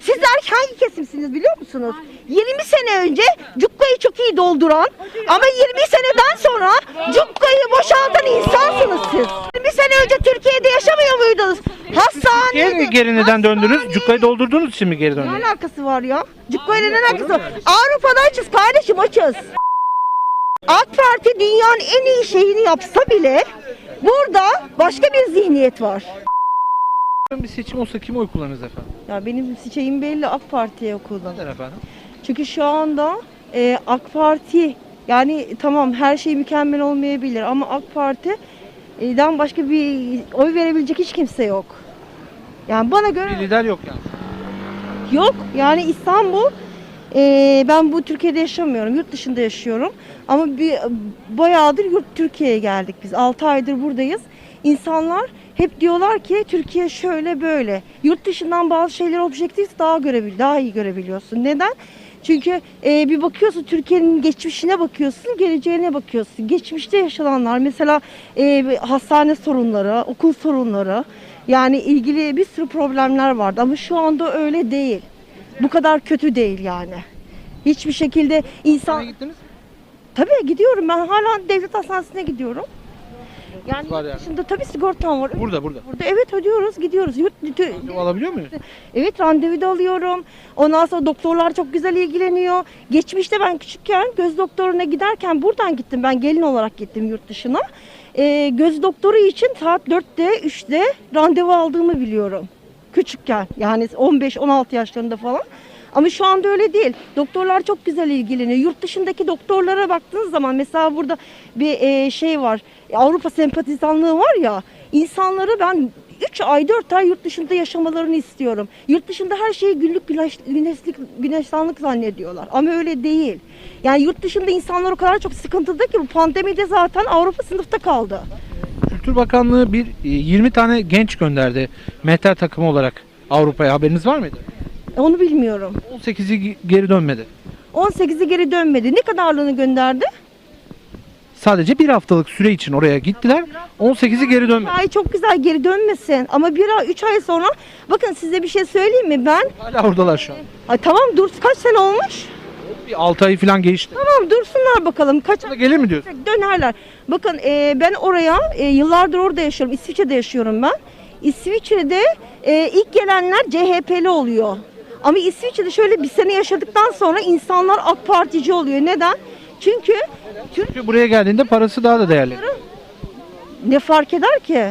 Sizler hangi kesimsiniz biliyor musunuz? 20 sene önce cukkayı çok iyi dolduran ama 20 seneden sonra cukkayı boşaltan insansınız siz. 20 sene önce Türkiye'de yaşamıyor muydunuz? Niye Hastane. geri neden döndünüz? Cukkayı doldurduğunuz için mi geri Ne döndünüz? alakası var ya? Cukkayla ne alakası var? Avrupa'da açız kardeşim açız. AK Parti dünyanın en iyi şeyini yapsa bile burada başka bir zihniyet var. Bir seçim olsa kim oy kullanırız efendim? Ya benim şeyim belli AK Parti'ye kullan. Neden efendim? Çünkü şu anda e, AK Parti yani tamam her şey mükemmel olmayabilir ama AK Parti'den başka bir oy verebilecek hiç kimse yok. Yani bana göre Bir lider yok yani. yok. Yani İstanbul e, ben bu Türkiye'de yaşamıyorum. Yurt dışında yaşıyorum. Ama bir bayağıdır yurt Türkiye'ye geldik biz. 6 aydır buradayız. İnsanlar hep diyorlar ki Türkiye şöyle böyle. Yurt dışından bazı şeyleri objektif daha görebil, daha iyi görebiliyorsun. Neden? Çünkü e, bir bakıyorsun Türkiye'nin geçmişine bakıyorsun, geleceğine bakıyorsun. Geçmişte yaşananlar mesela e, hastane sorunları, okul sorunları yani ilgili bir sürü problemler vardı ama şu anda öyle değil. Bu kadar kötü değil yani. Hiçbir şekilde insan... Nereye gittiniz? Tabii gidiyorum ben hala devlet hastanesine gidiyorum. Yani Var yani. dışında tabii sigortam var. Burada burada. Burada evet ödüyoruz gidiyoruz. Yurt, Randevu alabiliyor muyuz? Evet randevu da alıyorum. Ondan sonra doktorlar çok güzel ilgileniyor. Geçmişte ben küçükken göz doktoruna giderken buradan gittim. Ben gelin olarak gittim yurt dışına. Ee, göz doktoru için saat 4'te 3'te randevu aldığımı biliyorum. Küçükken yani 15-16 yaşlarında falan. Ama şu anda öyle değil. Doktorlar çok güzel ilgileniyor. Yurt dışındaki doktorlara baktığınız zaman mesela burada bir e, şey var. Avrupa sempatizanlığı var ya. İnsanları ben 3 ay 4 ay yurt dışında yaşamalarını istiyorum. Yurt dışında her şeyi günlük güneş, güneşlik, güneştanlık zannediyorlar. Ama öyle değil. Yani yurt dışında insanlar o kadar çok sıkıntıda ki bu pandemide zaten Avrupa sınıfta kaldı. Kültür Bakanlığı bir e, 20 tane genç gönderdi mehter takımı olarak Avrupa'ya. Haberiniz var mıydı? Onu bilmiyorum. 18'i ge- geri dönmedi. 18'i geri dönmedi. Ne kadarlığını gönderdi? Sadece bir haftalık süre için oraya gittiler. 18'i geri dönmedi. Ay çok güzel geri dönmesin. Ama bir ay, üç ay sonra bakın size bir şey söyleyeyim mi? Ben Hala oradalar şu an. ay tamam dur kaç sene olmuş? Bir 6 ayı falan geçti. Tamam dursunlar bakalım kaç Burada gelir mi diyorsun? dönerler. Bakın e, ben oraya e, yıllardır orada yaşıyorum. İsviçre'de yaşıyorum ben. İsviçre'de e, ilk gelenler CHP'li oluyor. Ama İsviçre'de şöyle bir sene yaşadıktan sonra insanlar AK Partici oluyor. Neden? Çünkü Türk Çünkü buraya geldiğinde parası daha da değerli. ne fark eder ki?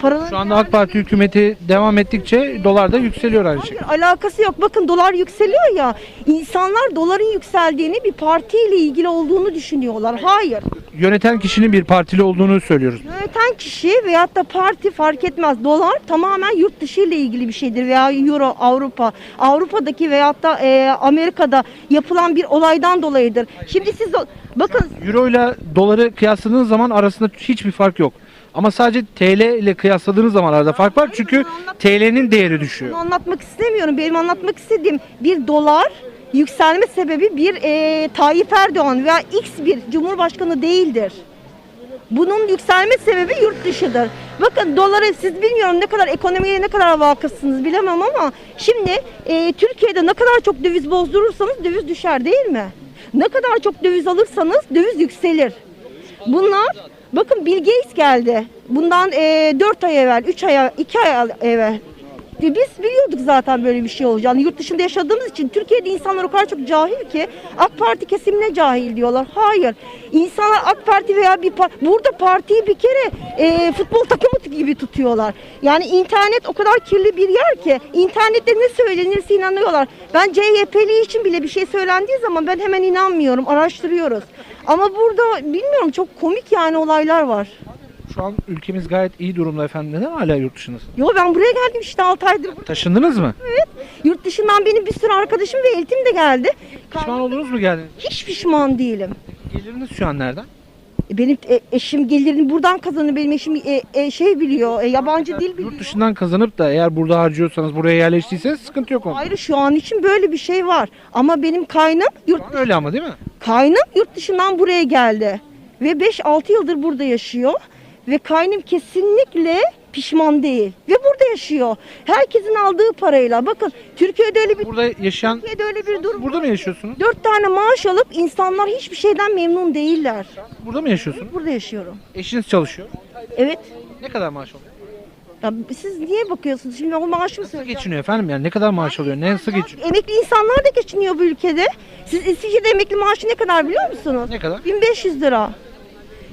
Paranın Şu anda AK Parti hükümeti devam ettikçe dolar da yükseliyor aynı şekilde. Hayır, alakası yok. Bakın dolar yükseliyor ya. İnsanlar doların yükseldiğini bir partiyle ilgili olduğunu düşünüyorlar. Hayır. Yöneten kişinin bir partili olduğunu söylüyoruz. Yöneten kişi veyahut da parti fark etmez. Dolar tamamen yurt dışı ile ilgili bir şeydir veya Euro Avrupa. Avrupa'daki veyahut da e, Amerika'da yapılan bir olaydan dolayıdır. Şimdi siz o- bakın Euro ile doları kıyasladığınız zaman arasında hiçbir fark yok. Ama sadece TL ile kıyasladığınız zaman arada fark var çünkü TL'nin değeri düşüyor. bunu anlatmak istemiyorum. Benim anlatmak istediğim bir dolar yükselme sebebi bir e, Tayyip Erdoğan veya X bir cumhurbaşkanı değildir. Bunun yükselme sebebi yurt dışıdır. Bakın doları siz bilmiyorum ne kadar ekonomiye ne kadar vakıfsınız bilemem ama şimdi e, Türkiye'de ne kadar çok döviz bozdurursanız döviz düşer değil mi? Ne kadar çok döviz alırsanız döviz yükselir. Bunlar bakın Bill Gates geldi. Bundan e, 4 ay evvel, 3 ay, 2 ay evvel. Biz biliyorduk zaten böyle bir şey olacağını. Yurt dışında yaşadığımız için Türkiye'de insanlar o kadar çok cahil ki AK Parti kesimine cahil diyorlar. Hayır. İnsanlar AK Parti veya bir par- burada partiyi bir kere e, futbol takımı gibi tutuyorlar. Yani internet o kadar kirli bir yer ki internette ne söylenirse inanıyorlar. Ben CHP'li için bile bir şey söylendiği zaman ben hemen inanmıyorum. Araştırıyoruz. Ama burada bilmiyorum çok komik yani olaylar var. Şu an ülkemiz gayet iyi durumda efendim. Neden hala yurt dışındasın? Yo ben buraya geldim işte 6 aydır. Taşındınız mı? Yurt dışından benim bir sürü arkadaşım ve eltim de geldi. Pişman oldunuz mu geldiniz? Hiç pişman değilim. Geliriniz şu an nereden? E, Benim e, eşim gelirini buradan kazanıyor. Benim eşim e, e, şey biliyor, e, yabancı dil biliyor. Yurt dışından kazanıp da eğer burada harcıyorsanız buraya yerleştiyseniz sıkıntı yok onda. Hayır şu an için böyle bir şey var. Ama benim kaynım yurt Şu an öyle ama değil mi? kaynım yurt dışından buraya geldi ve 5-6 yıldır burada yaşıyor ve kaynım kesinlikle pişman değil ve burada yaşıyor. Herkesin aldığı parayla. Bakın Türkiye'de öyle bir Burada yaşayan Türkiye'de öyle bir durum. burada mı yaşıyorsunuz? Dört tane maaş alıp insanlar hiçbir şeyden memnun değiller. Burada mı yaşıyorsunuz? Burada yaşıyorum. Eşiniz çalışıyor. Evet. Ne kadar maaş alıyor? Ya siz niye bakıyorsunuz? Şimdi o maaşı mı Nasıl söyleyeceğim? geçiniyor efendim yani ne kadar maaş alıyor? Ne nasıl geçiniyor? Emekli insanlar da geçiniyor bu ülkede. Siz İsviçre'de emekli maaşı ne kadar biliyor musunuz? Ne kadar? 1500 lira.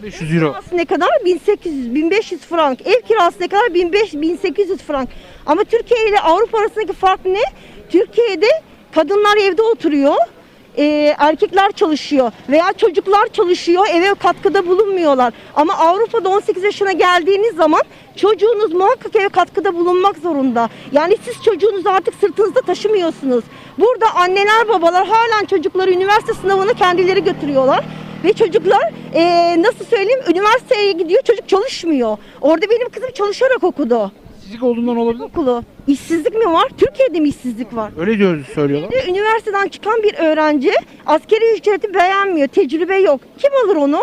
500 euro. Kirası ne kadar? 1800, 1500 frank. Ev kirası ne kadar? 1500, 1800 frank. Ama Türkiye ile Avrupa arasındaki fark ne? Türkiye'de kadınlar evde oturuyor. e, erkekler çalışıyor veya çocuklar çalışıyor eve katkıda bulunmuyorlar. Ama Avrupa'da 18 yaşına geldiğiniz zaman çocuğunuz muhakkak eve katkıda bulunmak zorunda. Yani siz çocuğunuzu artık sırtınızda taşımıyorsunuz. Burada anneler babalar halen çocukları üniversite sınavına kendileri götürüyorlar. Ve çocuklar eee, nasıl söyleyeyim üniversiteye gidiyor çocuk çalışmıyor. Orada benim kızım çalışarak okudu Sizlik olduğundan olabilir mi? okulu. İşsizlik mi var? Türkiye'de mi işsizlik var? Öyle diyoruz söylüyorlar. Ve Üniversiteden çıkan bir öğrenci askeri ücreti beğenmiyor, tecrübe yok. Kim alır onu?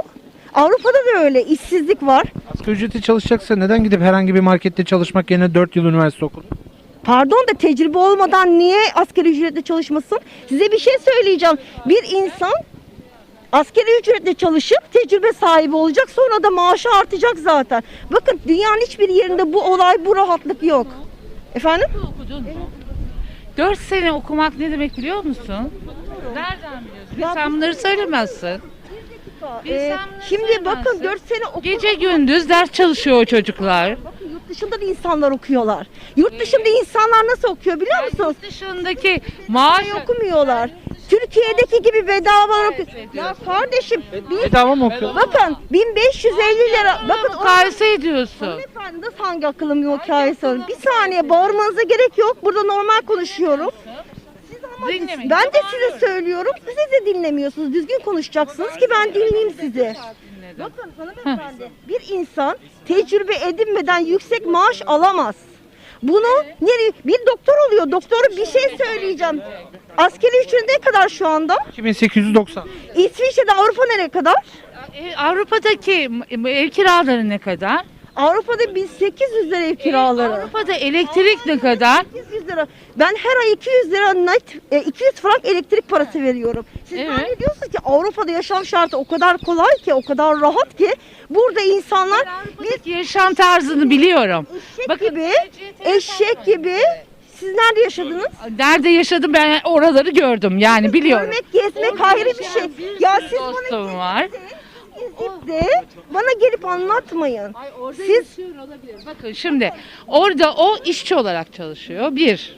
Avrupa'da da öyle işsizlik var. Asgari ücreti çalışacaksa neden gidip herhangi bir markette çalışmak yerine 4 yıl üniversite okudu? Pardon da tecrübe olmadan niye asgari ücretle çalışmasın? Size bir şey söyleyeceğim. Bir insan asgari ücretle çalışıp tecrübe sahibi olacak sonra da maaşı artacak zaten. Bakın dünyanın hiçbir yerinde bu olay, bu rahatlık yok. Efendim? okudun mu? 4 sene okumak ne demek biliyor musun? Nereden biliyorsun? Ya Sen bunları söylemezsin. Ee, şimdi bakın söylemezsin. 4 sene okul Gece gündüz ders çalışıyor o çocuklar. Bakın yurt dışında da insanlar okuyorlar. Yurt dışında insanlar nasıl okuyor biliyor musunuz? Yurt dışındaki maaş Ay okumuyorlar. Türkiye'deki gibi bedava okuyor. Ya kardeşim bir, Bedava mı okuyor? bakın 1550 lira. Bakın mukayese ediyorsun. Hanımefendi nasıl hangi akıllım hikayesi var? Bir saniye bağırmanıza gerek yok. Burada normal konuşuyorum. Siz ama Dinlemeyin. ben de size söylüyorum. Siz de dinlemiyorsunuz. Düzgün konuşacaksınız ki ben dinleyeyim sizi. Bakın hanımefendi bir insan tecrübe edinmeden yüksek maaş alamaz. Bunu nereye bir doktor oluyor. Doktoru bir şey söyleyeceğim. Askeri ücret ne kadar şu anda? 2890. İsviçre'de Avrupa nereye kadar? E, Avrupa'daki ev kiraları ne kadar? Avrupa'da 1800 lira ev kiraları. Avrupa'da elektrik ne kadar? 800 lira. Ben her ay 200 lira net, e, 200 frank elektrik parası veriyorum. Siz Evet. zannediyorsunuz ki Avrupa'da yaşam şartı o kadar kolay ki, o kadar rahat ki burada insanlar bir Avrupa'daki yaşam tarzını biliyorum. eşek Bakın, gibi, eşek gibi siz nerede yaşadınız? Nerede yaşadım ben oraları gördüm yani biliyorum. Görmek, gezmek ayrı bir şey. Ya siz dostum var. Gezip de bana gelip anlatmayın. Siz Bakın şimdi orada o işçi olarak çalışıyor. Bir,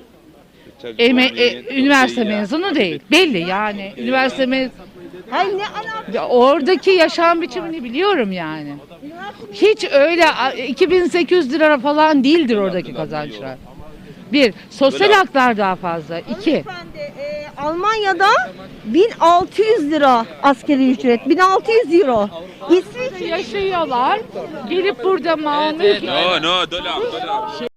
eme, e, üniversite mezunu değil. Belli yani üniversite mezunu. Hayır ne alakası? Ya Oradaki yaşam biçimini biliyorum yani. Hiç öyle a, 2800 lira falan değildir oradaki kazançlar. Bir, sosyal haklar daha fazla. İki, Hanımefendi, e, Almanya'da 1600 lira askeri ücret, 1600 euro. İsviçre yaşıyorlar. Gelip burada mamul No, no, dollar, dollar.